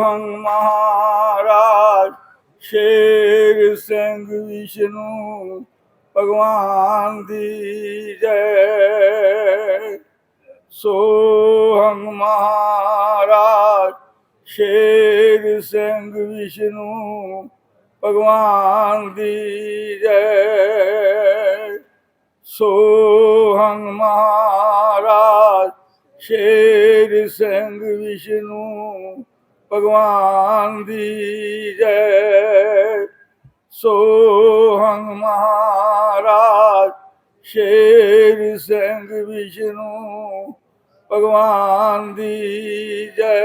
ਹੰ ਮਹਾਰਾਜ ਸ਼ੇਰ ਸਿੰਘ ਵਿਸ਼ਨੂੰ ਭਗਵਾਨ ਦੀ ਜੈ ਸੋਹੰ ਮਹਾਰਾਜ ਸ਼ੇਰ ਸਿੰਘ ਵਿਸ਼ਨੂੰ ਭਗਵਾਨ ਦੀ ਜੈ ਸੋਹੰ ਮਹਾਰਾਜ ਸ਼ੇਰ ਸਿੰਘ ਵਿਸ਼ਨੂੰ ਭਗਵਾਨ ਦੀ ਜੈ। ਸੋਹੰ ਮਹਾਰਾਜ, ਸ਼ੇਰ ਸਿੰਘ ਵਿਸ਼ਨੂੰ, ਭਗਵਾਨ ਦੀ ਜੈ।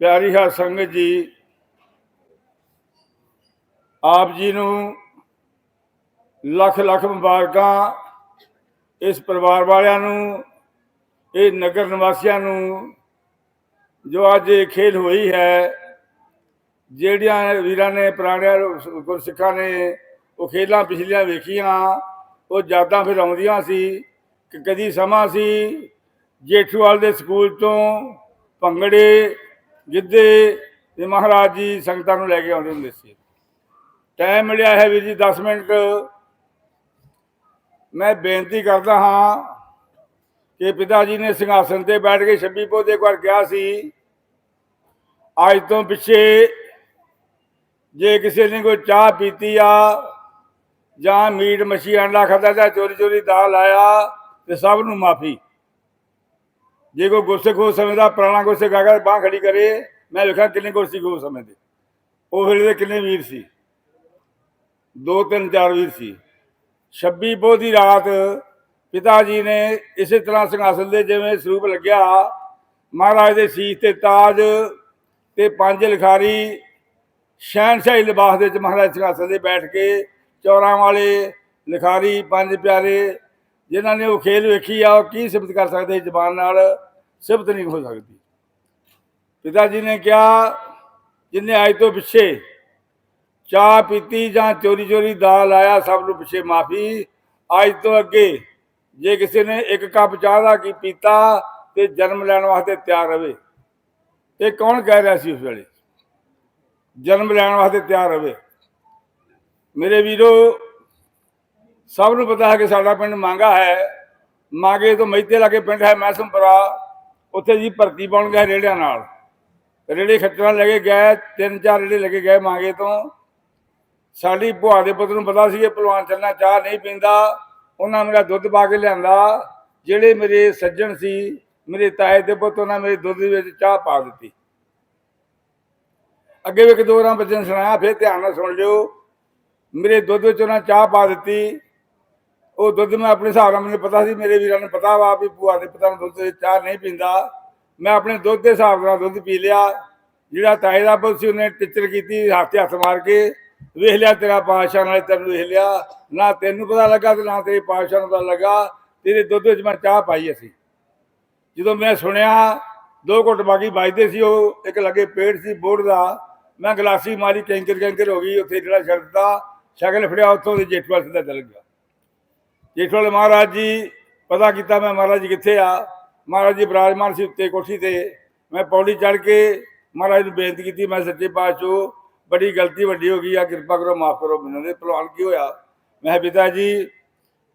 ਪਿਆਰੀ ਹੈ ਸੰਗਤ ਜੀ, ਆਪ ਜੀ ਨੂੰ ਲੱਖ ਲੱਖ ਮੁਬਾਰਕਾਂ ਇਸ ਪਰਿਵਾਰ ਵਾਲਿਆਂ ਨੂੰ ਇਹ ਨਗਰ ਨਿਵਾਸੀਆਂ ਨੂੰ ਜੋ ਅੱਜ ਇਹ ਖੇਡ ਹੋਈ ਹੈ, ਜਿਹੜੀਆਂ ਵੀਰਾਂ ਨੇ, ਪੁਰਾਣਿਆਂ ਗੁਰਸਿੱਖਾਂ ਨੇ ਉਹ ਖੇਲਾਂ ਪਿਛਲੀਆਂ ਵੇਖੀਆਂ, ਉਹ ਯਾਦਾਂ ਫਿਰ ਆਉਂਦੀਆਂ ਸੀ, ਕਿ ਕਦੀ ਸਮਾਂ ਸੀ ਜੇਠੂਵਾਲ ਦੇ ਸਕੂਲ ਤੋਂ ਭੰਗੜੇ, ਗਿੱਧੇ ਤੇ ਮਹਾਰਾਜ ਜੀ ਸੰਗਤਾਂ ਨੂੰ ਲੈ ਕੇ ਆਉਂਦੇ ਹੁੰਦੇ ਸੀ। ਟਾਈਮ ਮਿਲਿਆ ਹੈ ਵੀਰ ਜੀ 10 ਮਿੰਟ। ਮੈਂ ਬੇਨਤੀ ਕਰਦਾ ਹਾਂ ਕਿ ਪਿਤਾ ਜੀ ਨੇ ਸਿੰਘਾਸਨ ਤੇ ਬੈਠ ਕੇ ਛੱਬੀ ਪੋਦੇ ਕੋਲ ਗਿਆ ਸੀ। ਅੱਜ ਤੋਂ ਪਿੱਛੇ ਜੇ ਕਿਸੇ ਨੇ ਕੋਈ ਚਾਹ ਪੀਤੀ ਆ ਜਾਂ ਮੀਟ ਮੱਛੀ ਅੰਡਾ ਖਾਦਾ ਜਾਂ ਚੋਰੀ ਚੋਰੀ ਦਾਲ ਆਇਆ ਤੇ ਸਭ ਨੂੰ ਮਾਫੀ। ਜੇ ਕੋਈ ਗੁਰਸਿੱਖ ਹੋ ਸਮਝਦਾ ਪੁਰਾਣਾ ਗੁਰਸਿੱਖ ਆਗਾ ਬਾਹ ਖੜੀ ਕਰੇ, ਮੈਂ ਵੇਖਾਂ ਕਿੰਨੇ ਗੁਰਸਿੱਖ ਹੋ ਸਮਝਦੇ ਉਹ ਵੇਲੇ ਦੇ ਕਿੰਨੇ ਵੀਰ ਸੀ? ਦੋ ਤਿੰਨ ਚਾਰ ਵੀਰ ਸੀ। 26 ਪੋਹ ਦੀ ਰਾਤ ਪਿਤਾ ਜੀ ਨੇ ਇਸੇ ਤਰ੍ਹਾਂ ਸਿੰਘਾਸਨ ਦੇ ਜਿਵੇਂ ਸਰੂਪ ਲੱਗਿਆ, ਮਹਾਰਾਜ ਦੇ ਸੀਸ ਤੇ ਤਾਜ ਤੇ ਪੰਜ ਲਿਖਾਰੀ ਸ਼ਹਿਨਸ਼ਾਹੀ ਲਿਬਾਸ ਦੇ ਵਿੱਚ ਮਹਾਰਾਜ ਸਿੰਘਾਸਨ ਦੇ ਬੈਠ ਕੇ ਚੌਰਾਂ ਵਾਲੇ ਲਿਖਾਰੀ, ਪੰਜ ਪਿਆਰੇ ਜਿਨ੍ਹਾਂ ਨੇ ਉਹ ਖੇਲ ਵੇਖੀ ਆ, ਉਹ ਕੀ ਸਿਫਤ ਕਰ ਸਕਦੇ ਜ਼ਬਾਨ ਨਾਲ? ਸਿਫਤ ਨਹੀਂ ਹੋ ਸਕਦੀ। ਪਿਤਾ ਜੀ ਨੇ ਕਿਹਾ, ਜਿੰਨੇ ਅੱਜ ਤੋਂ ਪਿੱਛੇ ਚਾਹ ਪੀਤੀ ਜਾਂ ਚੋਰੀ ਚੋਰੀ ਦਾਲ ਆਇਆ ਸਭ ਨੂੰ ਪਿੱਛੇ ਮਾਫੀ ਅੱਜ ਤੋਂ ਅੱਗੇ ਜੇ ਕਿਸੇ ਨੇ ਇੱਕ ਕੱਪ ਚਾਹ ਦਾ ਕੀ ਪੀਤਾ ਤੇ ਜਨਮ ਲੈਣ ਵਾਸਤੇ ਤਿਆਰ ਰਵੇ ਇਹ ਕੌਣ ਕਹਿ ਰਿਹਾ ਸੀ ਉਸ ਵੇਲੇ? ਜਨਮ ਲੈਣ ਵਾਸਤੇ ਤਿਆਰ ਰਵੇ ਮੇਰੇ ਵੀਰੋ, ਸਭ ਨੂੰ ਪਤਾ ਹੈ ਕਿ ਸਾਡਾ ਪਿੰਡ ਮੰਗਾ ਹੈ। ਮਾਗੇ ਤੋਂ ਮਹਿਤੇ ਲਾਗੇ ਪਿੰਡ ਹੈ ਮੈਸਮਪੁਰਾ। ਉੱਥੇ ਜੀ ਭਰਤੀ ਬਣ ਗਿਆ ਰੇੜਿਆਂ ਨਾਲ। ਰੇੜੇ ਖੱਟਰਾਂ ਲੱਗੇ ਗਏ, ਤਿੰਨ ਚਾਰ ਰੇੜੇ ਲੱਗੇ ਗਏ ਮਾਗੇ ਤੋਂ। ਸਾਡੀ ਭੂਆ ਦੇ ਪੁੱਤ ਨੂੰ ਪਤਾ ਸੀ ਕਿ ਪਹਿਲਵਾਨ ਚੱਲਣਾ ਚਾਹ ਨਹੀਂ ਪੀਂਦਾ। ਉਹਨਾਂ ਮੇਰਾ ਦੁੱਧ ਪਾ ਕੇ ਲਿਆਂਦਾ। ਜਿਹੜੇ ਮੇਰੇ ਸੱਜਣ ਸੀ, ਮੇਰੇ ਤਾਏ ਦੇ ਪੁੱਤ, ਉਹਨਾਂ ਮੇਰੇ ਦੁੱਧ ਵਿੱਚ ਚਾਹ ਪਾ ਦਿੱਤੀ। ਅੱਗੇ ਵੀ ਇੱਕ ਦੋ ਵਾਰਾਂ ਬੱਚੇ ਨੇ ਸੁਣਾਇਆ, ਫਿਰ ਧਿਆਨ ਨਾਲ ਸੁਣ ਲਿਓ। ਮੇਰੇ ਦੁੱਧ ਵਿੱਚ ਉਹਨਾਂ ਚਾਹ ਪਾ ਦਿੱਤੀ। ਉਹ ਦੁੱਧ ਮੈਂ ਆਪਣੇ ਹਿਸਾਬ ਨਾਲ ਮੈਨੂੰ ਪਤਾ ਸੀ, ਮੇਰੇ ਵੀਰਾਂ ਨੂੰ ਪਤਾ ਵਾ ਵੀ ਭੂਆ ਦੇ ਪਤਾ ਨੂੰ ਦੁੱਧ ਵਿੱਚ ਚਾਹ ਨਹੀਂ ਪੀਂਦਾ। ਮੈਂ ਆਪਣੇ ਦੁੱਧ ਦੇ ਹਿਸਾਬ ਨਾਲ ਦੁੱਧ ਪੀ ਲਿਆ। ਜਿਹੜਾ ਤਾਏ ਦਾ ਪੁੱਤ ਸੀ, ਉਹਨੇ ਟਿੱਚਰ ਕੀਤੀ ਹੱਥ ਹੱਥ ਮਾਰ ਕੇ। ਵੇਖ ਲਿਆ ਤੇਰਾ ਪਾਸ਼ਾ ਨਾਲੇ ਤੈਨੂੰ ਵੇਖ ਲਿਆ, ਨਾ ਤੈਨੂੰ ਪਤਾ ਲੱਗਾ ਤੇ ਨਾ ਤੇਰੇ ਪਾਸ਼ਾ ਨੂੰ ਪਤਾ ਲੱਗਾ, ਤੇਰੇ ਦੁੱਧ ਵਿੱਚ ਮੈਂ ਚਾਹ ਪਾਈ ਅਸੀਂ। ਜਦੋਂ ਮੈਂ ਸੁਣਿਆ, ਦੋ ਘੁੱਟ ਬਾਗੀ ਵੱਜਦੇ ਸੀ ਉਹ, ਇੱਕ ਲੱਗੇ ਪੇੜ ਸੀ ਬੋੜ ਦਾ, ਮੈਂ ਗਲਾਸੀ ਮਾਰੀ, ਕੈਂਕਰ ਕੈਂਕਰ ਹੋ ਗਈ, ਉੱਥੇ ਜਿਹੜਾ ਛੱਡ ਦਿੱਤਾ ਸ਼ਕਲ ਫੜਿਆ, ਉੱਥੋਂ ਦੇ ਜੇਠਵਾਲ ਸਿੱਧਾ ਚੱਲ ਗਿਆ। ਜੇਠਵਾਲ ਮਹਾਰਾਜ ਜੀ, ਪਤਾ ਕੀਤਾ ਮੈਂ ਮਹਾਰਾਜ ਜੀ ਕਿੱਥੇ ਆ, ਮਹਾਰਾਜ ਜੀ ਬਰਾਜਮਾਨ ਸੀ ਉੱਤੇ ਕੋਠੀ ਤੇ, ਮੈਂ ਪੌੜੀ ਚੜ ਕੇ ਮਹਾਰਾਜ ਨੂੰ ਬੇਨਤੀ ਕੀਤੀ, ਮੈਂ ਸੱਚੇ ਪਾਤਸ਼ਾਹ ਬੜੀ ਗਲਤੀ ਵੱਡੀ ਹੋ ਗਈ ਆ ਕਿਰਪਾ ਕਰੋ ਮਾਫ ਕਰੋ ਮੈਨੂੰ ਦੇ ਪਹਿਲਵਾਨ ਕੀ ਹੋਇਆ। ਮੈਂ ਕਿਹਾ, ਪਿਤਾ ਜੀ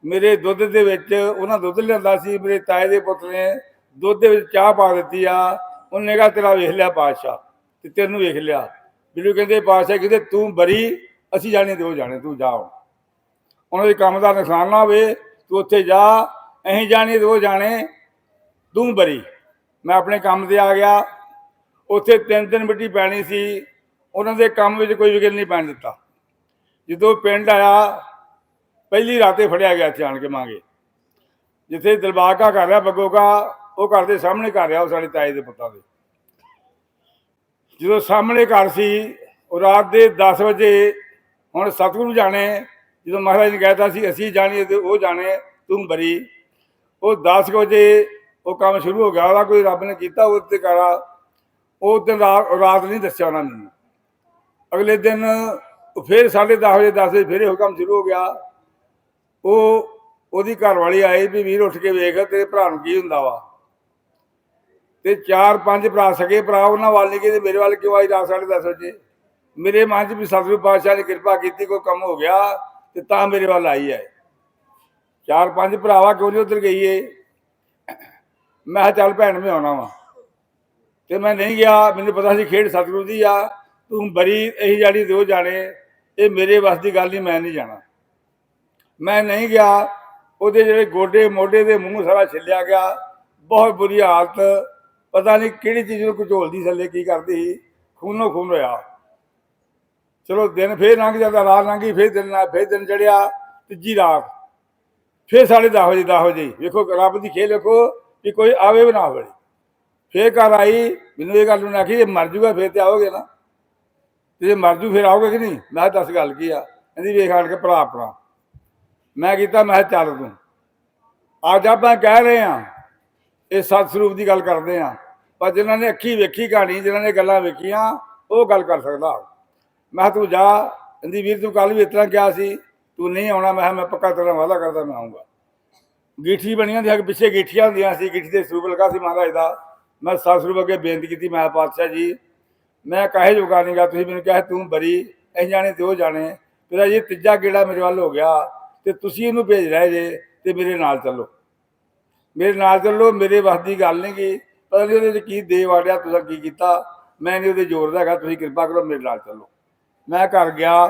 ਮੇਰੇ ਦੁੱਧ ਦੇ ਵਿੱਚ ਉਹਨਾਂ ਦੁੱਧ ਲਿਆਂਦਾ ਸੀ ਮੇਰੇ ਤਾਏ ਦੇ ਪੁੱਤ ਨੇ ਦੁੱਧ ਦੇ ਵਿੱਚ ਚਾਹ ਪਾ ਦਿੱਤੀ ਆ ਉਹਨੇ ਕਿਹਾ ਤੇਰਾ ਵੇਖ ਲਿਆ ਪਾਤਸ਼ਾਹ ਤੇ ਤੈਨੂੰ ਵੇਖ ਲਿਆ। ਮੈਨੂੰ ਕਹਿੰਦੇ ਪਾਤਸ਼ਾਹ ਕਹਿੰਦੇ ਤੂੰ ਬਰੀ ਅਸੀਂ ਜਾਣੇ ਤੇ ਉਹ ਜਾਣੇ ਤੂੰ ਜਾ ਹੁਣ। ਉਹਨਾਂ ਦੇ ਕੰਮ ਦਾ ਨੁਕਸਾਨ ਨਾ ਹੋਵੇ ਤੂੰ ਉੱਥੇ ਜਾ ਅਸੀਂ ਜਾਣੇ ਤੇ ਉਹ ਜਾਣੇ ਤੂੰ ਬਰੀ। ਮੈਂ ਆਪਣੇ ਕੰਮ ਤੇ ਆ ਗਿਆ ਉੱਥੇ ਤਿੰਨ ਦਿਨ ਮਿੱਟੀ ਪੈਣੀ ਸੀ ਉਹਨਾਂ ਦੇ ਕੰਮ ਵਿੱਚ ਕੋਈ ਵਿਗੜ ਨਹੀਂ ਪੈਣ ਦਿੱਤਾ। ਜਦੋਂ ਪਿੰਡ ਆਇਆ, ਪਹਿਲੀ ਰਾਤੇ ਫੜਿਆ ਗਿਆ ਇੱਥੇ ਆਣ ਕੇ ਮੰਗੇ ਜਿੱਥੇ ਦਿਲਬਾਗ ਕਾ ਕਰ ਰਿਹਾ ਬੱਗੋ ਉਹ ਘਰ ਦੇ ਸਾਹਮਣੇ ਕਰ ਰਿਹਾ, ਉਹ ਸਾਡੇ ਤਾਏ ਦੇ ਪੁੱਤਾਂ ਦੇ। ਜਦੋਂ ਸਾਹਮਣੇ ਘਰ ਸੀ, ਉਹ ਰਾਤ ਦੇ 10 ਵਜੇ ਹੁਣ ਸਤਿਗੁਰੂ ਜਾਣੇ, ਜਦੋਂ ਮਹਾਰਾਜ ਨੇ ਕਹਿਤਾ ਸੀ, ਅਸੀਂ ਜਾਣੀਏ ਤੇ ਉਹ ਜਾਣੇ, ਤੂੰ ਬਰੀ। ਉਹ 10 ਕੁ ਵਜੇ ਉਹ ਕੰਮ ਸ਼ੁਰੂ ਹੋ ਗਿਆ, ਉਹਦਾ ਕੋਈ ਰੱਬ ਨੇ ਕੀਤਾ ਉਹ ਤੇ ਕਰਾ, ਉਹ ਦਿਨ ਰਾਤ ਰਾਤ ਨਹੀਂ ਦੱਸਿਆ ਉਹਨਾਂ ਮੈਨੂੰ। ਅਗਲੇ ਦਿਨ ਉਹ ਫਿਰ 10:30 ਵਜੇ 10 ਵਜੇ ਫਿਰ ਇਹ ਕੰਮ ਸ਼ੁਰੂ ਹੋ ਗਿਆ। ਉਹ, ਉਹਦੀ ਘਰ ਵਾਲੀ ਆਈ ਵੀ ਵੀਰ ਉੱਠ ਕੇ ਵੇਖ, ਤੇਰੇ ਭਰਾ ਨੂੰ ਕੀ ਹੁੰਦਾ ਵਾ। ਤੇ ਚਾਰ ਪੰਜ ਭਰਾ ਸਕੇ, ਭਰਾ ਉਹਨਾਂ ਵੱਲ ਨਹੀਂ ਗਏ ਮੇਰੇ ਵੱਲ ਕਿਉਂ ਆਈ ਰਾਤ ਸਾਢੇ ਦਸ ਵਜੇ? ਮੇਰੇ ਮਨ 'ਚ ਵੀ ਸਤਿਗੁਰੂ ਪਾਤਸ਼ਾਹ ਨੇ ਕਿਰਪਾ ਕੀਤੀ, ਕੋਈ ਕੰਮ ਹੋ ਗਿਆ ਤੇ ਤਾਂ ਮੇਰੇ ਵੱਲ ਆਈ ਹੈ ਚਾਰ ਪੰਜ ਭਰਾਵਾ ਕਿਉਂ ਨਹੀਂ ਉਧਰ ਗਈ ਏ ਮੈਂ ਕਿਹਾ ਚੱਲ ਭੈਣ ਮੈਂ ਆਉਣਾ ਵਾ। ਤੇ ਮੈਂ ਨਹੀਂ ਗਿਆ, ਮੈਨੂੰ ਪਤਾ ਸੀ ਖੇਡ ਸਤਿਗੁਰੂ ਦੀ ਆ। ਤੂੰ ਬਰੀ ਇਹੀ ਜਾਣੀ ਦਿਓ ਜਾਣੇ, ਇਹ ਮੇਰੇ ਵੱਸ ਦੀ ਗੱਲ ਨਹੀਂ, ਮੈਂ ਨਹੀਂ ਜਾਣਾ। ਮੈਂ ਨਹੀਂ ਗਿਆ, ਉਹਦੇ ਜਿਹੜੇ ਗੋਡੇ ਮੋਢੇ ਦੇ ਮੂੰਹ ਸਾਰਾ ਛਿੱਲਿਆ ਗਿਆ, ਬਹੁਤ ਬੁਰੀ ਹਾਲਤ, ਪਤਾ ਨਹੀਂ ਕਿਹੜੀ ਚੀਜ਼ ਨੂੰ ਘਚੋਲਦੀ ਥੱਲੇ ਕੀ ਕਰਦੀ ਸੀ, ਖੂਨੋ ਖੂਨ ਹੋਇਆ ਚਲੋ ਦਿਨ ਫੇਰ ਲੰਘ ਜਾਂਦਾ, ਰਾਤ ਲੰਘੀ ਫੇਰ ਦਿਨ ਨਾਲ ਫੇਰ ਦਿਨ ਚੜਿਆ, ਤੀਜੀ ਰਾਤ। ਫੇਰ ਸਾਢੇ ਦਸ ਵਜੇ ਦਸ ਵਜੇ। ਵੇਖੋ, ਰੱਬ ਦੀ ਖੇਲ ਵੇਖੋ ਕਿ ਕੋਈ ਆਵੇ ਵੀ ਨਾ ਆਵੇ। ਫੇਰ ਘਰ ਆਈ, ਮੈਨੂੰ ਇਹ ਗੱਲ ਨੂੰ ਆਖੀ, ਜੇ ਮਰ ਜੂਗਾ ਫੇਰ ਤੇ ਆਓਗੇ ਨਾ। ਤੇ ਜੇ ਮਰ ਜੂ ਫੇਰ ਆਓਗੇ ਕਿ ਨਹੀਂ? ਮੈਂ ਕਿਹਾ ਦੱਸ ਗੱਲ ਕੀ ਆ? ਕਹਿੰਦੀ ਵੇਖ ਆਣ ਕੇ ਭਰਾ ਆਪਣਾ। ਮੈਂ ਕੀਤਾ ਮੈਂ ਕਿਹਾ ਚੱਲ ਤੂੰ। ਅੱਜ ਆਪਾਂ ਕਹਿ ਰਹੇ ਆ ਇਹ ਸਤ ਸਰੂਪ ਦੀ ਗੱਲ ਕਰਦੇ ਆ ਪਰ ਜਿਨ੍ਹਾਂ ਨੇ ਅੱਖੀ ਵੇਖੀ ਕਹਾਣੀ ਜਿਨ੍ਹਾਂ ਨੇ ਗੱਲਾਂ ਵੇਖੀਆਂ ਉਹ ਗੱਲ ਕਰ ਸਕਦਾ। ਮੈਂ ਕਿਹਾ ਤੂੰ ਜਾ। ਕਹਿੰਦੀ ਵੀਰ ਤੂੰ ਕੱਲ ਵੀ ਇਸ ਤਰ੍ਹਾਂ ਕਿਹਾ ਸੀ ਤੂੰ ਨਹੀਂ ਆਉਣਾ। ਮੈਂ ਕਿਹਾ ਮੈਂ ਪੱਕਾ ਤੇਰਾ ਵਾਅਦਾ ਕਰਦਾ ਮੈਂ ਆਉਂਗਾ ਗੀਠੀ ਬਣੀਆਂ ਹੁੰਦੀਆਂ ਅੱਗੇ ਗੀਠੀਆਂ ਹੁੰਦੀਆਂ ਸੀ ਗੀਠੀ ਦੇ ਸਰੂਪ ਲਗਾ ਸੀ ਮਹਾਰਾਜ ਦਾ। ਮੈਂ ਸਤ ਸਰੂਪ ਅੱਗੇ ਬੇਨਤੀ ਕੀਤੀ ਮੈਂ ਕਿਹਾ, ਪਾਤਸ਼ਾਹ ਜੀ ਮੈਂ ਕਾਹੇ ਜੋਗਾ ਨਹੀਂ ਗਾ, ਤੁਸੀਂ ਮੈਨੂੰ ਕਿਹਾ ਤੂੰ ਬਰੀ ਇਹ ਜਾਣੇ ਤੇ ਉਹ ਜਾਣੇ। ਤੇਰਾ ਇਹ ਤੀਜਾ ਗੇੜਾ ਮੇਰੇ ਵੱਲ ਹੋ ਗਿਆ ਤੇ ਤੁਸੀਂ ਇਹਨੂੰ ਭੇਜ ਰਹੇ ਜੇ ਤੇ ਮੇਰੇ ਨਾਲ ਚੱਲੋ। ਮੇਰੇ ਨਾਲ ਚੱਲੋ, ਮੇਰੇ ਵੱਸ ਦੀ ਗੱਲ ਨਹੀਂ ਗੀ। ਪਤਾ ਨਹੀਂ ਉਹਦੇ ਵਿੱਚ ਕੀ ਦੇ ਵਾੜਿਆ, ਤੁਸੀਂ ਕੀ ਕੀਤਾ। ਮੈਂ ਨਹੀਂ ਉਹਦੇ ਜ਼ੋਰ ਦਾ ਹੈਗਾ, ਤੁਸੀਂ ਕਿਰਪਾ ਕਰੋ ਮੇਰੇ ਨਾਲ ਚੱਲੋ। ਮੈਂ ਘਰ ਗਿਆ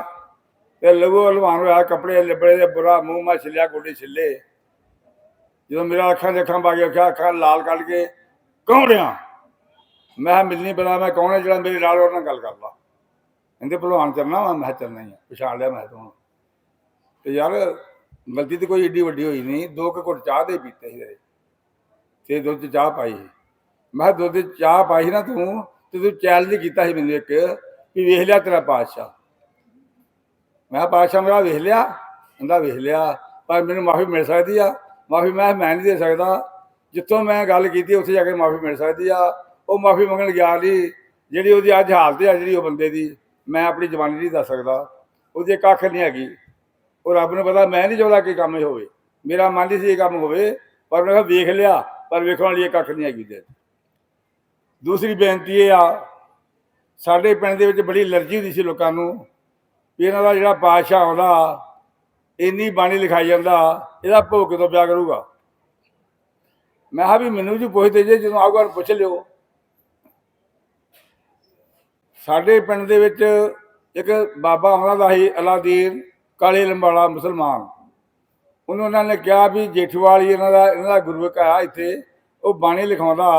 ਤੇ ਲਹੂ ਹਲਵਾਨ ਹੋਇਆ, ਕੱਪੜੇ ਲਿਬੜੇ ਦੇ ਬੁਰਾ ਮੂੰਹ ਮਾ ਛਿੱਲਿਆ, ਗੋਡੇ ਛਿੱਲੇ। ਜਦੋਂ ਮੇਰਾ ਅੱਖਾਂ ਦੇ ਅੱਖਾਂ ਪਾ ਕੇ ਅੱਖਾਂ ਅੱਖਾਂ ਲਾਲ ਕੱਢ ਕੇ, ਕੌਣ ਰਿਆ ਮੈਂ ਕਿਹਾ ਮਿਲਣੀ ਪਤਾ ਮੈਂ ਕੌਣ ਹੈ ਜਿਹੜਾ ਮੇਰੇ ਨਾਲ ਉਹਨਾਂ ਨਾਲ ਗੱਲ ਕਰਦਾ ਕਹਿੰਦੇ ਭਲਵਾਨ ਚਰਨਾ ਵਾ ਮੈਂ ਕਿਹਾ ਚੱਲਣਾ ਹੀ ਆ, ਪਛਾਣ ਲਿਆ ਮੈਂ ਤੋਂ ਤੇ ਯਾਰ, ਗਲਤੀ ਤੇ ਕੋਈ ਏਡੀ ਵੱਡੀ ਹੋਈ ਨਹੀਂ, ਦੋ ਕੁ ਘੁੱਟ ਚਾਹ ਦੇ ਪੀਤੇ ਸੀ ਤੇ ਦੁੱਧ 'ਚ ਚਾਹ ਪਾਈ ਸੀ। ਮੈਂ ਕਿਹਾ ਦੁੱਧ 'ਚ ਚਾਹ ਪਾਈ ਸੀ ਨਾ ਤੂੰ, ਤੇ ਤੂੰ ਚੈਲੰਜ ਕੀਤਾ ਸੀ ਮੈਨੂੰ ਇੱਕ, ਵੀ ਵੇਖ ਲਿਆ ਤੇਰਾ ਪਾਤਸ਼ਾਹ ਮੈਂ ਕਿਹਾ ਪਾਤਸ਼ਾਹ ਮੇਰਾ ਵੇਖ ਲਿਆ, ਕਹਿੰਦਾ ਵੇਖ ਲਿਆ, ਪਰ ਮੈਨੂੰ ਮਾਫੀ ਮਿਲ ਸਕਦੀ ਆ। ਮਾਫੀ ਮੈਂ ਮੈਂ ਨਹੀਂ ਦੇ ਸਕਦਾ। ਜਿੱਥੋਂ ਮੈਂ ਗੱਲ ਕੀਤੀ, ਉੱਥੇ ਜਾ ਕੇ ਮਾਫੀ ਮਿਲ ਸਕਦੀ ਆ। ਉਹ ਮਾਫੀ ਮੰਗਣ ਗਿਆ ਨਹੀਂ ਜਿਹੜੀ ਉਹਦੀ ਅੱਜ ਹਾਲਤ ਹੈ ਜਿਹੜੀ ਉਹ ਬੰਦੇ ਦੀ, ਮੈਂ ਆਪਣੀ ਜਵਾਨੀ ਨਹੀਂ ਦੱਸ ਸਕਦਾ। ਉਹਦੀ ਕੱਖ ਨਹੀਂ ਹੈਗੀ। ਉਹ ਰੱਬ ਨੂੰ ਪਤਾ ਮੈਂ ਨਹੀਂ ਚਾਹੁੰਦਾ ਕਿ ਕੰਮ ਹੋਵੇ। ਮੇਰਾ ਮਨ ਨਹੀਂ ਸੀ ਇਹ ਕੰਮ ਹੋਵੇ, ਪਰ ਮੈਂ ਕਿਹਾ ਵੇਖ ਲਿਆ, ਪਰ ਵੇਖਣ ਵਾਲੀ ਇਹ ਕੱਖ ਨਹੀਂ ਹੈਗੀ ਦੇ ਦੂਸਰੀ ਬੇਨਤੀ ਇਹ ਆ, ਸਾਡੇ ਪਿੰਡ ਦੇ ਵਿੱਚ ਬੜੀ ਅਲਰਜੀ ਹੁੰਦੀ ਸੀ ਲੋਕਾਂ ਨੂੰ, ਵੀ ਇਹਨਾਂ ਦਾ ਜਿਹੜਾ ਬਾਦਸ਼ਾਹ ਆਉਂਦਾ, ਇੰਨੀ ਬਾਣੀ ਲਿਖਾਈ ਜਾਂਦਾ, ਇਹਦਾ ਭੋਗ ਕਦੋਂ ਪਿਆ ਕਰੂਗਾ? ਮੈਂ ਕਿਹਾ ਵੀ ਮੈਨੂੰ ਜੀ ਪੁੱਛਦੇ ਜੇ ਜਦੋਂ ਆਊਗਾ ਉਹਨੂੰ ਪੁੱਛ ਲਿਓ। ਸਾਡੇ ਪਿੰਡ ਦੇ ਵਿੱਚ ਇੱਕ ਬਾਬਾ ਉਹਨਾਂ ਦਾ ਸੀ ਅਲਾਦੀਨ ਕਾਲੇ ਲੰਬਾਲਾ ਮੁਸਲਮਾਨ। ਉਹਨੂੰ ਉਹਨਾਂ ਨੇ ਕਿਹਾ ਵੀ ਜੇਠੂਵਾਲੀ ਇਹਨਾਂ ਦਾ ਇਹਨਾਂ ਦਾ ਗੁਰੂ ਘਰ ਇੱਥੇ। ਉਹ ਬਾਣੀ ਲਿਖਾਉਂਦਾ,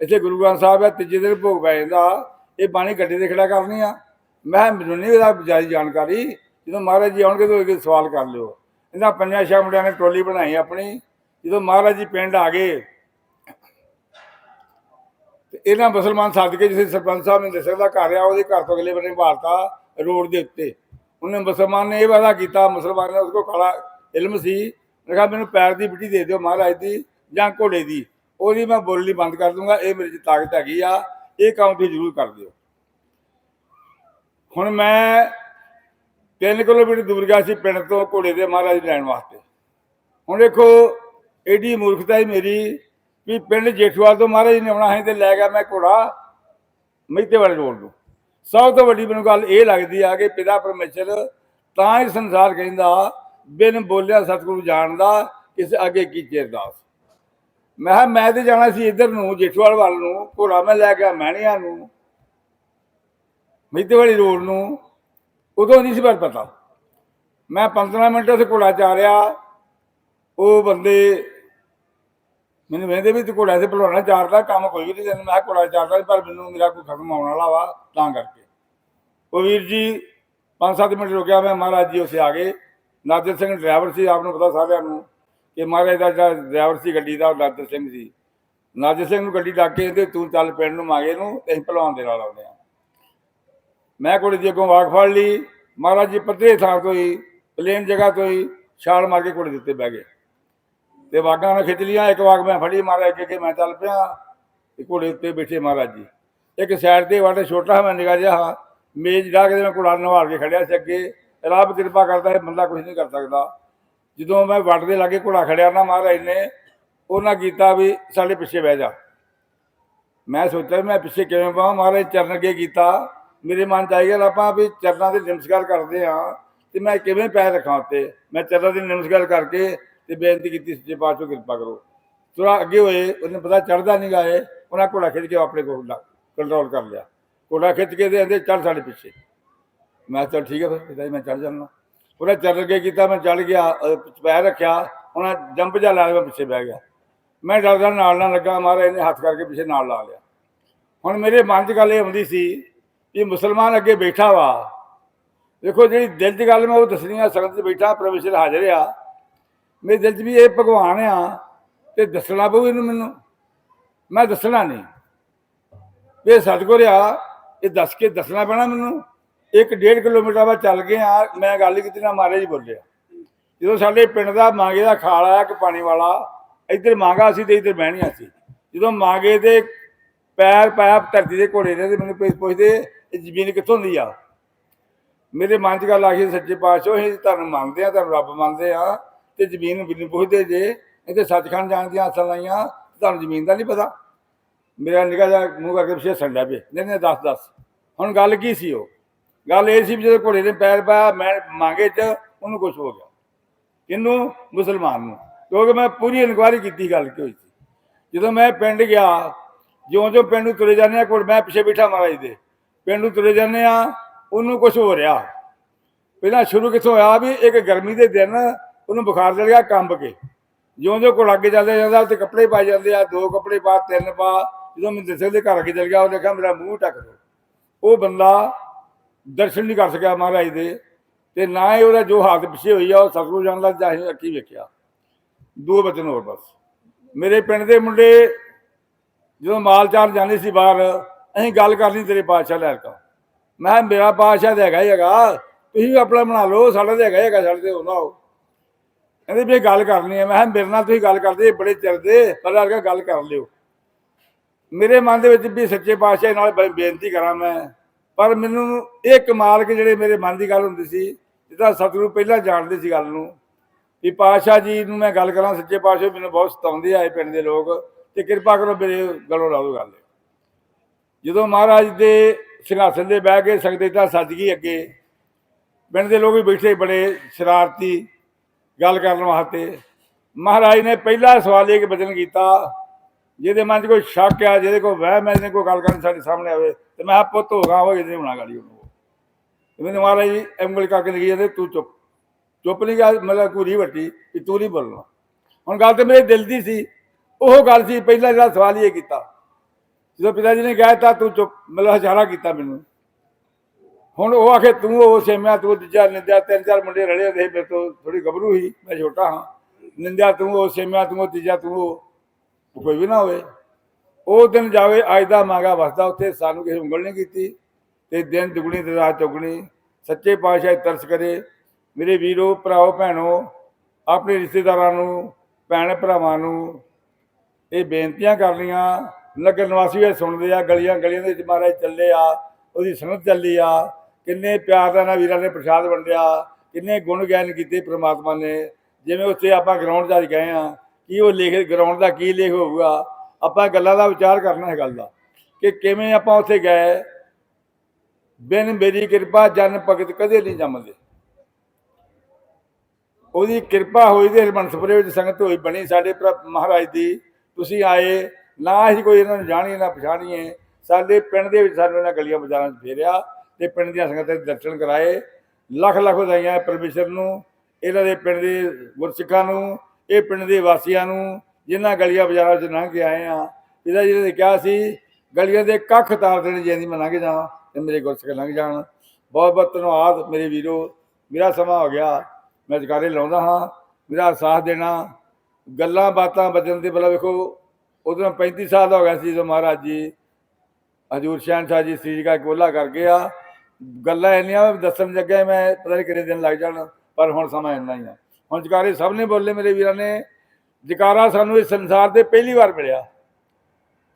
ਇੱਥੇ ਗੁਰੂ ਗ੍ਰੰਥ ਸਾਹਿਬ ਹੈ ਤੀਜੇ ਦਿਨ ਭੋਗ ਪੈ ਜਾਂਦਾ। ਇਹ ਬਾਣੀ ਗੱਡੀ ਤੇ ਖੜਾ ਕਰਨੀ ਆ। ਮੈਂ ਕਿਹਾ, ਮੈਨੂੰ ਨਹੀਂ ਇਹਦਾ ਜਾਰੀ ਜਾਣਕਾਰੀ। ਜਦੋਂ ਮਹਾਰਾਜ ਜੀ ਆਉਣਗੇ ਤਾਂ ਇਹ ਸਵਾਲ ਕਰ ਲਿਓ। ਇਹਨਾਂ ਪੰਜਾਂ ਛੇ ਮੁੰਡਿਆਂ ਨੇ ਟੋਲੀ ਬਣਾਈ ਆਪਣੀ। ਜਦੋਂ ਮਹਾਰਾਜ ਜੀ ਪਿੰਡ ਆ ਗਏ ਤੇ ਇਹਨਾਂ ਮੁਸਲਮਾਨ ਸੱਦ ਕੇ ਜਿਸੇ ਸਰਪੰਚ ਸਾਹਿਬ ਨੇ ਦੱਸਿਆ ਦਾ ਘਰ ਆ, ਉਹਦੇ ਘਰ ਤੋਂ ਅਗਲੇ ਬੰਨੇ ਭਾਰਤਾ ਰੋਡ ਦੇ ਉੱਤੇ। ਉਹਨੇ ਮੁਸਲਮਾਨ ਨੇ ਇਹ ਵਾਦਾ ਕੀਤਾ, ਮੁਸਲਮਾਨ ਨੇ ਉਸ ਉਸਕੋ ਕਾਲਾ ਇਲਮ ਸੀ। ਉਹਨੇ ਕਿਹਾ ਮੈਨੂੰ ਪੈਰ ਦੀ ਮਿੱਟੀ ਦੇ ਦਿਓ ਮਹਾਰਾਜ ਦੀ ਜਾਂ ਘੋੜੇ ਦੀ। ਉਹਦੀ ਮੈਂ ਬੋਲਣੀ ਬੰਦ ਕਰ ਦੂੰਗਾ, ਇਹ ਮੇਰੇ 'ਚ ਤਾਕਤ ਹੈਗੀ ਆ, ਇਹ ਕੰਮ ਤੁਸੀਂ ਜ਼ਰੂਰ ਕਰ ਦਿਓ। ਹੁਣ ਮੈਂ 3 ਕਿਲੋਮੀਟਰ ਦੂਰ ਗਿਆ ਸੀ ਪਿੰਡ ਤੋਂ ਘੋੜੇ ਦੇ ਮਹਾਰਾਜ ਲੈਣ ਵਾਸਤੇ। ਹੁਣ ਦੇਖੋ ਐਡੀ ਮੂਰਖਤਾ ਹੀ ਮੇਰੀ ਵੀ ਪਿੰਡ ਜੇਠਵਾਲ ਤੋਂ ਮਹਾਰਾਜ ਨੇ ਆਉਣਾ ਹੈ ਤੇ ਲੈ ਗਿਆ ਮੈਂ ਘੋੜਾ ਮਹਿਤੇ ਵਾਲੇ ਰੋਡ ਨੂੰ। ਸਭ ਤੋਂ ਵੱਡੀ ਮੈਨੂੰ ਗੱਲ ਇਹ ਲੱਗਦੀ ਆ ਕਿ ਪਿਤਾ ਪਰਮੇਸ਼ਰ ਤਾਂ ਹੀ ਸੰਸਾਰ ਕਹਿੰਦਾ, ਬਿਨ ਬੋਲਿਆ ਸਤਿਗੁਰੂ ਜਾਣਦਾ, ਇਸ ਅੱਗੇ ਕੀ ਅਰਦਾਸ ਮੈਂ ਕਿਹਾ, ਮੈਂ ਤੇ ਜਾਣਾ ਸੀ ਇੱਧਰ ਨੂੰ, ਜੇਠਵਾਲ ਵੱਲ ਨੂੰ, ਘੋੜਾ ਮੈਂ ਲੈ ਗਿਆ ਮਹਿਣਿਆਂ ਨੂੰ, ਮਹਿਤੇ ਵਾਲੀ ਰੋਡ ਨੂੰ, ਉਦੋਂ ਨਹੀਂ ਸੀ ਪਰ ਪਤਾ। ਮੈਂ 15 ਮਿੰਟ ਉੱਥੇ ਘੋੜਾ ਚਾਰਿਆ ਉਹ ਬੰਦੇ ਮੈਨੂੰ ਕਹਿੰਦੇ ਵੀ ਤੂੰ ਘੋੜਾ ਤੇ ਭਲਵਾਨਾ ਚਾਰਦਾ ਕੰਮ ਕੋਈ ਵੀ ਨਹੀਂ ਤੈਨੂੰ ਮੈਂ ਕਿਹਾ ਘੋੜਾ ਚਾਰਦਾ ਪਰ ਮੈਨੂੰ ਮੇਰਾ ਕੋਈ ਖਤਮ ਆਉਣ ਵਾਲਾ ਵਾ, ਤਾਂ ਕਰਕੇ। ਉਹ ਵੀਰ ਜੀ 5-7 ਮਿੰਟ ਰੁਕਿਆ ਮੈਂ, ਮਹਾਰਾਜ ਜੀ ਉੱਥੇ ਆ ਗਏ। ਨਾਦਰ ਸਿੰਘ ਡਰਾਈਵਰ ਸੀ, ਆਪ ਨੂੰ ਪਤਾ ਸਾਰਿਆਂ ਨੂੰ ਕਿ ਮਹਾਰਾਜ ਦਾ ਜਿਹੜਾ ਡਰਾਈਵਰ ਸੀ ਗੱਡੀ ਦਾ, ਉਹ ਨਾਦਰ ਸਿੰਘ ਸੀ। ਨਾਦਰ ਸਿੰਘ ਨੂੰ ਗੱਡੀ ਡਾਕ ਕੇ ਤੇ ਤੂੰ ਚੱਲ ਪਿੰਡ ਨੂੰ ਮਾਗੇ ਨੂੰ, ਤੇ ਅਸੀਂ ਭਲਵਾਨ ਦੇ ਨਾਲ ਆਉਂਦੇ ਆ ਮੈਂ ਘੋੜੇ ਦੀ ਅੱਗੋਂ ਵਾਕ ਫੜ ਲਈ। ਮਹਾਰਾਜ ਜੀ ਪੱਧਰੇ ਥਾਂ ਤੋਂ ਹੀ, ਪਲੇਨ ਜਗ੍ਹਾ ਤੋਂ ਹੀ ਛਾਲ ਮਾਰ ਕੇ ਘੋੜੇ ਦਿੱਤੇ ਬਹਿ ਗਏ। ਤੇ ਵਾਗਾਂ ਨੇ ਖਿੱਚ ਲੀਆਂ ਇੱਕ ਵਾਗ ਮੈਂ ਫੜੀ ਮਹਾਰਾਜ ਅੱਗੇ ਅੱਗੇ, ਮੈਂ ਚੱਲ ਪਿਆ ਤੇ ਘੋੜੇ ਉੱਤੇ ਬੈਠੇ ਮਹਾਰਾਜ ਜੀ। ਇੱਕ ਸਾਈਡ ਤੇ ਵਾਟੇ ਛੋਟਾ ਮੈਂ ਨਿਗਾ ਜਿਹਾ, ਮੇਜ਼ ਢਾ ਕੇ ਮੈਂ ਘੋੜਾ ਨਵਾਲ ਕੇ ਖੜਿਆ ਸੀ ਅੱਗੇ। ਰੱਬ ਕਿਰਪਾ ਕਰਦਾ ਹੈ ਬੰਦਾ ਕੁਝ ਨਹੀਂ ਕਰ ਸਕਦਾ। ਜਦੋਂ ਮੈਂ ਵੱਟ ਦੇ ਲਾਗੇ ਘੋੜਾ ਖੜਿਆ ਨਾ ਮਹਾਰਾਜ ਨੇ, ਉਹਨਾਂ ਕੀਤਾ ਵੀ ਸਾਡੇ ਪਿੱਛੇ ਬਹਿ ਜਾ। ਮੈਂ ਸੋਚਿਆ ਵੀ ਮੈਂ ਪਿੱਛੇ ਕਿਵੇਂ ਪਾਵਾਂ ਮਹਾਰਾਜ ਚਰਨ ਅੱਗੇ ਕੀਤਾ। ਮੇਰੇ ਮਨ ਚ ਆਈ ਗੱਲ ਆਪਾਂ ਵੀ ਚਰਨਾਂ ਦੇ ਨਮਸਕਾਰ ਕਰਦੇ ਆ ਤੇ ਮੈਂ ਕਿਵੇਂ ਪੈਰ ਰੱਖਾਂ ਉੱਤੇ? ਮੈਂ ਚਰਨਾਂ ਦੀ ਨਮਸਕਾਰ ਕਰਕੇ ਤੇ ਬੇਨਤੀ ਕੀਤੀ ਸੱਚੇ ਪਾਤਸ਼ਾਹ ਕਿਰਪਾ ਕਰੋ। ਥੋੜਾ ਅੱਗੇ ਹੋਏ, ਉਹਨੇ ਪਤਾ ਚੜਦਾ ਨਹੀਂ ਗਾਏ ਉਹਨਾਂ ਘੋੜਾ ਖਿੱਚ ਕੇ ਆਪਣੇ ਕੋਲ ਕੰਟਰੋਲ ਕਰ ਲਿਆ। ਘੋੜਾ ਖਿੱਚ ਕੇ ਦੇ ਅੰਦੇ ਚੜ ਸਾਡੇ ਪਿੱਛੇ। ਮੈਂ ਕਿਹਾ, ਚੱਲ ਠੀਕ ਹੈ ਫਿਰ ਪਿਤਾ ਜੀ ਮੈਂ ਚੜ ਜਾਣਾ ਉਹਨੇ ਚੱਲ ਕੇ ਕੀਤਾ, ਮੈਂ ਚੜ ਗਿਆ ਪੈਰ ਰੱਖਿਆ, ਉਹਨਾਂ ਜੰਪ ਜਾ ਲਾ ਲਿਆ, ਮੈਂ ਪਿੱਛੇ ਬਹਿ ਗਿਆ। ਮੈਂ ਡਰਦਾ ਨਾਲ ਨਾਲ ਲੱਗਾ, ਮਹਾਰਾਜ ਨੇ ਹੱਥ ਕਰਕੇ ਪਿੱਛੇ ਨਾਲ ਲਾ ਲਿਆ। ਹੁਣ ਮੇਰੇ ਮਨ 'ਚ ਗੱਲ ਇਹ ਆਉਂਦੀ ਸੀ ਕਿ ਮੁਸਲਮਾਨ ਅੱਗੇ ਬੈਠਾ ਵਾ। ਦੇਖੋ ਜਿਹੜੀ ਦਿਲ 'ਚ ਗੱਲ ਮੈਂ ਉਹ ਦੱਸਣੀ ਆ, ਸੰਗਤ 'ਚ ਬੈਠਾ, ਪਰਮੇਸ਼ਰ ਹਾਜ਼ਰ ਆ। ਮੇਰੇ ਦਿਲ 'ਚ ਵੀ ਇਹ ਭਗਵਾਨ ਆ ਤੇ ਦੱਸਣਾ ਪਊ ਇਹਨੂੰ ਮੈਨੂੰ। ਮੈਂ ਦੱਸਣਾ ਨਹੀਂ। ਇਹ ਸਤਿਗੁਰ ਆ, ਇਹ ਦੱਸ ਕੇ ਦੱਸਣਾ ਪੈਣਾ ਮੈਨੂੰ। ਇੱਕ ਡੇਢ ਕਿਲੋਮੀਟਰ ਬਾਅਦ ਚੱਲ ਗਏ ਆ, ਮੈਂ ਗੱਲ ਕੀਤੀ ਨਾ ਮਹਾਰਾਜ ਜੀ ਬੋਲਿਆ। ਜਦੋਂ ਸਾਡੇ ਪਿੰਡ ਦਾ ਮਾਂਗੇ ਦਾ ਖਾਲ ਆਇਆ ਕਿ ਪਾਣੀ ਵਾਲਾ, ਇੱਧਰ ਮਾਂਗਾ ਸੀ ਤੇ ਇੱਧਰ ਬਹਿਣੀਆਂ ਸੀ। ਜਦੋਂ ਮਾਂਗੇ ਦੇ ਪੈਰ ਪੈਪ ਧਰਤੀ ਦੇ ਘੋੜੇ ਨੇ ਤੇ ਮੈਨੂੰ ਪੁੱਛਦੇ, ਇਹ ਜ਼ਮੀਨ ਕਿੱਥੋਂ ਦੀ ਆ? ਮੇਰੇ ਮਨ 'ਚ ਗੱਲ ਆ ਗਈ, ਸੱਚੇ ਪਾਤਸ਼ਾਹ, ਅਸੀਂ ਤੁਹਾਨੂੰ ਮੰਨਦੇ ਆ ਤੁਹਾਨੂੰ ਰੱਬ ਮੰਨਦੇ ਆ। ਤੇ ਜ਼ਮੀਨ ਨੂੰ ਪੁੱਛਦੇ ਜੇ ਇੱਥੇ ਸੱਚਖੰਡ ਜਾਣ ਦੀਆਂ ਆਸਾਂ ਲਾਈਆਂ, ਤੁਹਾਨੂੰ ਜ਼ਮੀਨ ਦਾ ਨਹੀਂ ਪਤਾ। ਮੇਰਾ ਨਿਕਾ ਜਾ ਮੂੰਹ ਕਰਕੇ ਪਿੱਛੇ ਸੰਡਾ ਪਏ ਨਹੀਂ ਨਹੀਂ, ਦੱਸ ਦੱਸ। ਹੁਣ ਗੱਲ ਕੀ ਸੀ ਉਹ? ਗੱਲ ਇਹ ਸੀ ਜਦੋਂ ਘੋੜੇ ਨੇ ਪੈਰ ਪਾਇਆ, ਮੈਂ ਮੰਗੇ 'ਚ ਉਹਨੂੰ ਕੁਝ ਹੋ ਗਿਆ। ਕਿਹਨੂੰ ਮੁਸਲਮਾਨ ਨੂੰ। ਕਿਉਂਕਿ ਮੈਂ ਪੂਰੀ ਇਨਕੁਆਇਰੀ ਕੀਤੀ ਗੱਲ ਕੀ ਹੋਈ ਸੀ। ਜਦੋਂ ਮੈਂ ਪਿੰਡ ਗਿਆ ਜਿਉਂ ਜਿਉਂ ਪਿੰਡ ਨੂੰ ਤੁਰੇ ਜਾਂਦੇ ਆ ਕੋਲ ਮੈਂ ਪਿੱਛੇ ਬੈਠਾ ਮਹਾਰਾਜ ਦੇ। ਪਿੰਡ ਨੂੰ ਤੁਰੇ ਜਾਂਦੇ ਆ, ਉਹਨੂੰ ਕੁਝ ਹੋ ਰਿਹਾ। ਪਹਿਲਾਂ ਸ਼ੁਰੂ ਕਿੱਥੋਂ ਹੋਇਆ ਵੀ ਇੱਕ ਗਰਮੀ ਦੇ ਦਿਨ ਉਹਨੂੰ ਬੁਖਾਰ ਚੜ ਗਿਆ ਕੰਬ ਕੇ। ਜਿਉਂ ਜਿਉਂ ਕੋਲ ਅੱਗੇ ਚੱਲਦਾ ਜਾਂਦਾ ਤੇ ਕੱਪੜੇ ਪਾਈ ਜਾਂਦੇ ਆ, ਦੋ ਕੱਪੜੇ ਪਾ, ਤਿੰਨ ਪਾ, ਜਦੋਂ ਮੈਂ ਦੱਸਿਆ ਦੇ ਘਰ ਅੱਗੇ ਚੱਲ ਗਿਆ ਉਹਨੇ ਕਿਹਾ ਮੇਰਾ ਮੂੰਹ ਢੱਕ ਦੋ ਉਹ ਬੰਦਾ ਦਰਸ਼ਨ ਨਹੀਂ ਕਰ ਸਕਿਆ ਮਹਾਰਾਜ ਦੇ ਤੇ ਨਾ ਹੀ ਉਹਦਾ ਜੋ ਹਾਲਤ ਪਿੱਛੇ ਹੋਈ ਆ, ਉਹ ਸਤਿਗੁਰੂ ਜਾਣਦਾ ਜਾਹੀ ਅੱਖੀ ਵੇਖਿਆ। ਦੋ ਬਚਨ ਹੋਰ ਬਸ। ਮੇਰੇ ਪਿੰਡ ਦੇ ਮੁੰਡੇ ਜਦੋਂ ਮਾਲ ਚਾਰ ਜਾਂਦੇ ਸੀ ਬਾਹਰ, ਅਸੀਂ ਗੱਲ ਕਰਨੀ ਤੇਰੇ ਪਾਤਸ਼ਾਹ ਲੈ ਕੇ। ਮੈਂ ਕਿਹਾ, ਮੇਰਾ ਪਾਤਸ਼ਾਹ ਤੇ ਹੈਗਾ ਹੀ ਹੈਗਾ, ਤੁਸੀਂ ਵੀ ਆਪਣਾ ਬਣਾ ਲਓ, ਸਾਡਾ ਤੇ ਹੈਗਾ ਹੀ ਹੈਗਾ, ਸਾਡੇ ਤੇ ਹੁੰਦਾ ਹੋ ਕਹਿੰਦੇ ਵੀ ਇਹ ਗੱਲ ਕਰਨੀ ਹੈ। ਮੈਂ ਕਿਹਾ, ਮੇਰੇ ਨਾਲ ਤੁਸੀਂ ਗੱਲ ਕਰਦੇ ਬੜੇ ਚਿਰ ਦੇ, ਪਰ ਅਰਗਾ ਗੱਲ ਕਰ ਲਿਓ। ਮੇਰੇ ਮਨ ਦੇ ਵਿੱਚ ਵੀ ਸੱਚੇ ਪਾਤਸ਼ਾਹ ਨਾਲ ਬ- ਬੇਨਤੀ ਕਰਾਂ ਮੈਂ। ਪਰ ਮੈਨੂੰ ਇਹ ਕਮਾਲ ਕੇ ਜਿਹੜੇ ਮੇਰੇ ਮਨ ਦੀ ਗੱਲ ਹੁੰਦੀ ਸੀ ਜਿੱਦਾਂ ਸਤਿਗੁਰੂ ਪਹਿਲਾਂ ਜਾਣਦੇ ਸੀ ਗੱਲ ਨੂੰ। ਵੀ ਪਾਤਸ਼ਾਹ ਜੀ ਨੂੰ ਮੈਂ ਗੱਲ ਕਰਾਂ, ਸੱਚੇ ਪਾਤਸ਼ਾਹ ਮੈਨੂੰ ਬਹੁਤ ਸਤਾਉਂਦੇ ਆਏ ਪਿੰਡ ਦੇ ਲੋਕ, ਤੇ ਕਿਰਪਾ ਕਰੋ ਮੇਰੇ ਗਲੋਂ ਲਾ ਦਿਓ ਗੱਲ। ਜਦੋਂ ਮਹਾਰਾਜ ਦੇ ਸਿੰਘਾਸਨ ਦੇ ਬਹਿ ਕੇ ਸੰਗਤ ਤਾਂ ਸੱਜ ਗਈ ਅੱਗੇ, ਪਿੰਡ ਦੇ ਲੋਕ ਵੀ ਬੈਠੇ ਬੜੇ ਸ਼ਰਾਰਤੀ। ਗੱਲ ਕਰਨ ਵਾਸਤੇ। ਮਹਾਰਾਜ ਨੇ ਪਹਿਲਾ ਸਵਾਲ ਇਹ ਕਿ ਬਚਨ ਕੀਤਾ, ਜਿਹਦੇ ਮਨ 'ਚ ਕੋਈ ਸ਼ੱਕ ਆ, ਜਿਹਦੇ ਕੋਈ ਵਹਿਮ ਹੈ ਜਿਹਦੇ ਕੋਈ ਗੱਲ ਕਰਨ ਸਾਡੇ ਸਾਹਮਣੇ ਆਵੇ, ਤੇ ਮੈਂ ਆ ਪੁੱਤ ਹੋਗਾ ਹੋਏ ਨਹੀਂ ਹੋਣਾ ਗਾਲੀ ਉਹਨੂੰ। ਤੇ ਮੈਨੂੰ ਮਹਾਰਾਜ ਜੀ ਉਂਗਲ ਕਰਕੇ ਲਿਖੀ ਜਾਂਦੇ, ਤੂੰ ਚੁੱਪ ਚੁੱਪ ਨਹੀਂ ਗਿਆ ਮਤਲਬ ਪੂਰੀ ਵੱਟੀ ਕਿ ਤੂੰ ਨਹੀਂ ਬੋਲਣਾ। ਹੁਣ ਗੱਲ ਤੇ ਮੇਰੇ ਦਿਲ ਦੀ ਸੀ, ਉਹ ਗੱਲ ਸੀ, ਪਹਿਲਾਂ ਜਿਹੜਾ ਸਵਾਲ ਹੀ ਇਹ ਕੀਤਾ। ਜਦੋਂ ਪਿਤਾ ਜੀ ਨੇ ਕਿਹਾ ਤਾਂ ਤੂੰ ਚੁੱਪ, ਮਤਲਬ ਹਜ਼ਾਰਾ ਕੀਤਾ ਮੈਨੂੰ। ਹੁਣ ਉਹ ਆਖੇ, ਤੂੰ ਉਹ ਸੇਮਿਆ, ਤੂੰ ਦੂਜਾ ਨਿੰਦਿਆ, ਤਿੰਨ ਚਾਰ ਮੁੰਡੇ ਰਲੇ ਰਹੇ ਮੇਰੇ ਤੋਂ ਥੋੜੀ ਗੱਭਰੂ ਸੀ, ਮੈਂ ਛੋਟਾ ਹਾਂ। ਨਿੰਦਿਆ, ਤੂੰ ਉਹ ਸੇਮਿਆ, ਤੂੰ ਉਹ ਤੀਜਾ, ਤੂੰ ਉਹ ਕੋਈ ਵੀ ਨਾ ਹੋਵੇ। ਉਹ ਦਿਨ ਜਾਵੇ, ਅੱਜ ਦਾ ਮੰਗਾ ਵਸਦਾ ਉੱਥੇ, ਸਾਨੂੰ ਕਿਸੇ ਉਂਗਲ ਨਹੀਂ ਕੀਤੀ। ਤੇ ਦਿਨ ਦੁਗਣੀ ਤੇ ਰਾਤ ਚੌਗਣੀ। ਸੱਚੇ ਪਾਤਸ਼ਾਹ ਤਰਸ ਕਰੇ, ਮੇਰੇ ਵੀਰੋ, ਭਰਾਓ, ਭੈਣੋ, ਆਪਣੇ ਰਿਸ਼ਤੇਦਾਰਾਂ ਨੂੰ, ਭੈਣ ਭਰਾਵਾਂ ਨੂੰ ਇਹ ਬੇਨਤੀਆਂ ਕਰਨੀਆਂ। ਨਗਰ ਨਿਵਾਸੀ ਇਹ ਸੁਣਦੇ ਆ ਗਲੀਆਂ ਗਲੀਆਂ ਦੇ ਵਿੱਚ ਮਹਾਰਾਜ ਚੱਲੇ ਆ, ਉਹਦੀ ਸੁਣਤ ਚੱਲੀ ਆ। ਕਿੰਨੇ ਪਿਆਰ ਦਾ ਨਾਲ ਵੀਰਾਂ ਨੇ ਪ੍ਰਸ਼ਾਦ ਵੰਡਿਆ, ਕਿੰਨੇ ਗੁਣ ਗਾਇਨ ਕੀਤੇ ਪ੍ਰਮਾਤਮਾ ਨੇ, ਜਿਵੇਂ ਉੱਥੇ ਆਪਾਂ ਗਰਾਊਂਡ 'ਚ ਅੱਜ ਗਏ ਆ ਕੀ ਉਹ ਲੇਖ ਗਰਾਊਂਡ ਦਾ ਕੀ ਲੇਖ ਹੋਊਗਾ, ਆਪਾਂ ਗੱਲਾਂ ਦਾ ਵਿਚਾਰ ਕਰਨਾ ਹੈ ਗੱਲ ਦਾ, ਕਿ ਕਿਵੇਂ ਆਪਾਂ ਉੱਥੇ ਗਏ, ਬਿਨ ਮੇਰੀ ਕਿਰਪਾ ਜਨ ਭਗਤ ਕਦੇ ਨਹੀਂ ਜੰਮਦੇ। ਉਹਦੀ ਕਿਰਪਾ ਹੋਈ ਤੇ ਹਰਮਨਸਪੁਰੇ ਵਿੱਚ ਸੰਗਤ ਹੋਈ ਬਣੀ ਸਾਡੇ ਪ੍ਰ- ਮਹਾਰਾਜ ਦੀ, ਤੁਸੀਂ ਆਏ, ਨਾ ਹੀ ਕੋਈ ਇਹਨਾਂ ਨੂੰ ਜਾਣੀਏ, ਨਾ ਪਛਾਣੀਏ, ਸਾਡੇ ਪਿੰਡ ਦੇ ਵਿੱਚ ਸਾਨੂੰ ਇਹਨਾਂ ਗਲੀਆਂ ਬਾਜ਼ਾਰਾਂ 'ਚ ਫੇਰਿਆ ਤੇ ਪਿੰਡ ਦੀਆਂ ਸੰਗਤਾਂ ਦੇ ਦਰਸ਼ਨ ਕਰਾਏ। ਲੱਖ ਲੱਖ ਵਧਾਈਆਂ ਪਰਮੇਸ਼ਰ ਨੂੰ, ਇਹਨਾਂ ਦੇ ਪਿੰਡ ਦੇ ਗੁਰਸਿੱਖਾਂ ਨੂੰ, ਇਹ ਪਿੰਡ ਦੇ ਵਾਸੀਆਂ ਨੂੰ, ਜਿਨ੍ਹਾਂ ਗਲੀਆਂ ਬਾਜ਼ਾਰਾਂ 'ਚ ਲੰਘ ਕੇ ਆਏ ਆ ਇਹਦਾ ਜਿਹਨੇ ਨੇ ਕਿਹਾ ਸੀ, ਗਲੀਆਂ ਦੇ ਕੱਖ ਤਾਰ ਦੇਣੇ ਜਿੰਦੀ ਮੈਂ ਲੰਘ ਜਾਵਾਂ ਤੇ ਮੇਰੇ ਗੁਰਸਿੱਖ ਲੰਘ ਜਾਣ। ਬਹੁਤ ਬਹੁਤ ਧੰਨਵਾਦ ਮੇਰੇ ਵੀਰੋ। ਮੇਰਾ ਸਮਾਂ ਹੋ ਗਿਆ। ਮੈਂ ਜਕਾਰੇ ਲਾਉਂਦਾ ਹਾਂ। ਮੇਰਾ ਸਾਥ ਦੇਣਾ। ਗੱਲਾਂ ਬਾਤਾਂ ਬਚਨ ਦੇ ਬਲਾ ਵੇਖੋ, ਉਦੋਂ 35 ਸਾਲ ਦਾ ਹੋ ਗਿਆ ਸੀ ਜਦੋਂ ਮਹਾਰਾਜ ਜੀ ਹਜੂਰ ਸ਼ਹਿਨशाह ਜੀ ਸ੍ਰੀ ਜੀ ਦਾ ਗੋਲਾ ਕਰ ਗਿਆ ਗੱਲਾਂ ਇੰਨੀਆਂ ਦੱਸਣ ਲੱਗਾ ਮੈਂ ਪਤਾ ਨਹੀਂ ਕਿੰਨੇ ਦਿਨ ਲੱਗ ਜਾਣ, ਪਰ ਹੁਣ ਸਮਾਂ ਇੰਨਾ ਹੀ ਆ। ਹੁਣ ਜਕਾਰੇ ਸਭ ਨੇ ਬੋਲੇ ਮੇਰੇ ਵੀਰਾਂ ਨੇ, ਜਕਾਰਾ ਸਾਨੂੰ ਇਸ ਸੰਸਾਰ ਦੇ ਪਹਿਲੀ ਵਾਰ ਮਿਲਿਆ।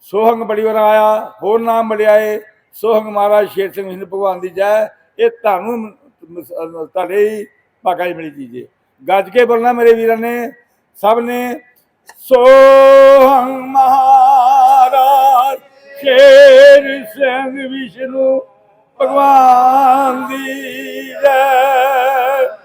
ਸੋਹੰਗ ਬੜੀ ਵਾਰ ਆਇਆ, ਹੋਰ ਨਾਮ ਮਿਲਿਆਏ ਸੋਹੰਗ ਮਹਾਰਾਜ ਸ਼ੇਰ ਸਿੰਘ ਹਿੰਦ ਭਗਵਾਨ ਦੀ ਜੈ, ਇਹ ਤੁਹਾਨੂੰ ਤੁਹਾਡੇ ਹੀ ਭਾਗਾਂ 'ਚ ਮਿਲੀ ਚੀਜ਼ ਹੈ ਗੱਜ ਕੇ ਬੋਲਣਾ ਮੇਰੇ ਵੀਰਾਂ ਨੇ, ਸਭ ਨੇ, ਸੋਹੰਗ ਮਹਾਰਾਜ ਸ਼ੇਰ ਸਿੰਘ ਵਿਸ਼ਨੂੰ ਭਗਵਾਨ ਦੀ ਜੈ।